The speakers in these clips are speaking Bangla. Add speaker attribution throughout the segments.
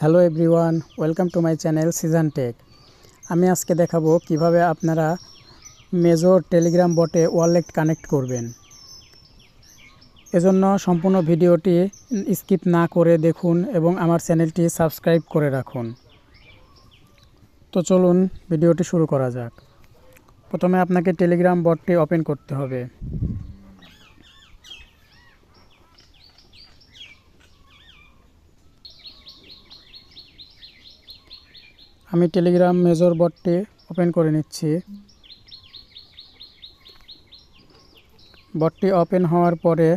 Speaker 1: Hello everyone, welcome to my channel season tech. আমি আজকে দেখাবো কীভাবে আপনারা major Telegram bot wallet connect করবেন। এজন্য সম্পূর্ণ ভিডিওটি স্কিপ না করে দেখুন এবং আমার চ্যানেলটি সাবস্ক্রাইব করে রাখুন। তো চলুন ভিডিওটি শুরু করা যাক। প্রথমে আপনাকে টেলিগ্রাম বটটি ওপেন করতে হবে। আমি টেলিগ্রাম মেজর বটটি ওপেন করে নিচ্ছি। বটটি ওপেন হওয়ার পরে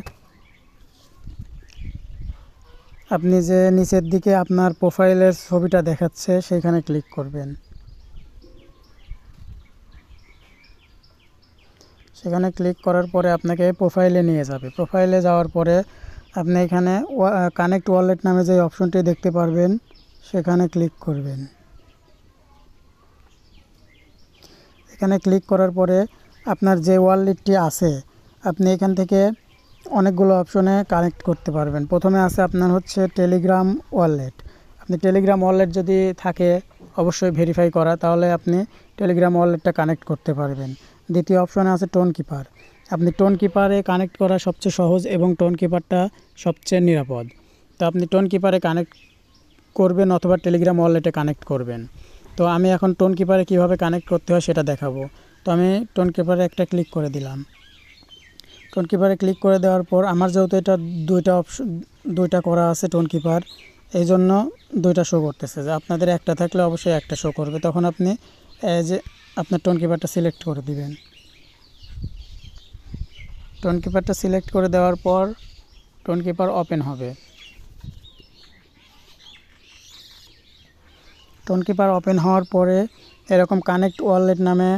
Speaker 1: আপনি যে নিচের দিকে আপনার প্রোফাইলের ছবিটা দেখাচ্ছে, সেইখানে ক্লিক করবেন। সেখানে ক্লিক করার পরে আপনাকে প্রোফাইলে নিয়ে যাবে। প্রোফাইলে যাওয়ার পরে আপনি এখানে কানেক্ট ওয়ালেট নামে যে অপশনটি দেখতে পারবেন, সেখানে ক্লিক করবেন। এখানে ক্লিক করার পরে আপনার যে ওয়ালেটটি আছে, আপনি এখান থেকে অনেকগুলো অপশনে কানেক্ট করতে পারবেন। প্রথমে আছে আপনার হচ্ছে টেলিগ্রাম ওয়ালেট আপনি টেলিগ্রাম ওয়ালেট যদি থাকে, অবশ্যই ভেরিফাই করা, তাহলে আপনি টেলিগ্রাম ওয়ালেটটা কানেক্ট করতে পারবেন। দ্বিতীয় অপশনে আছে টোন কিপার আপনি টোন কিপারে কানেক্ট করা সবচেয়ে সহজ এবং টোন কিপারটা সবচেয়ে নিরাপদ। তো আপনি টোন কিপারে কানেক্ট করবেন অথবা টেলিগ্রাম ওয়ালেটে কানেক্ট করবেন। তো আমি এখন টোন কিপারে কীভাবে কানেক্ট করতে হয় সেটা দেখাবো। তো আমি টোন কিপারে একটা ক্লিক করে দিলাম। টোন কিপারে ক্লিক করে দেওয়ার পর আমার যেহেতু এটা দুইটা অপশন দুইটা করা আছে টোন কিপার এই জন্য দুইটা শো করতেছে। যে আপনাদের একটা থাকলে অবশ্যই একটা শো করবে। তখন আপনি যে আপনার টোন কিপারটা সিলেক্ট করে দিবেন। টোন কিপারটা সিলেক্ট করে দেওয়ার পর টোন কিপার ওপেন হবে। টোন কিপার ওপেন হওয়ার পরে এরকম কানেক্ট ওয়ালেট নামে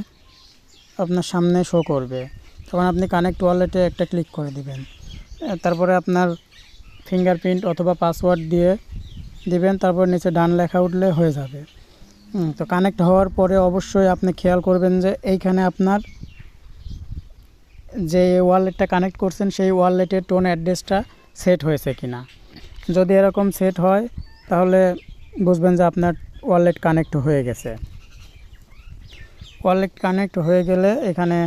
Speaker 1: আপনার সামনে শো করবে। তখন আপনি কানেক্ট ওয়ালেটে একটা ক্লিক করে দিবেন। তারপরে আপনার ফিঙ্গারপ্রিন্ট অথবা পাসওয়ার্ড দিয়ে দিবেন, তারপর নিচে ডান লেখা উঠলে হয়ে যাবে। তো কানেক্ট হওয়ার পরে অবশ্যই আপনি খেয়াল করবেন যে এইখানে আপনার যে ওয়ালেটটা কানেক্ট করছেন, সেই ওয়ালেটের টোন অ্যাড্রেসটা সেট হয়েছে কি না যদি এরকম সেট হয়, তাহলে বুঝবেন যে আপনার ওয়ালেট কানেক্ট হয়ে গেছে। ওয়ালেট কানেক্ট হয়ে গেলে এখানে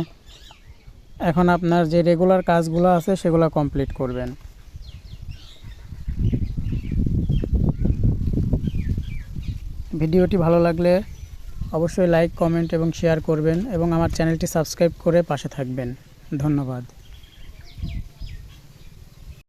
Speaker 1: এখন আপনার যে রেগুলার কাজগুলো আছে সেগুলো কমপ্লিট করবেন। ভিডিওটি ভালো লাগলে অবশ্যই লাইক, কমেন্ট এবং শেয়ার করবেন এবং আমার চ্যানেলটি সাবস্ক্রাইব করে পাশে থাকবেন। ধন্যবাদ।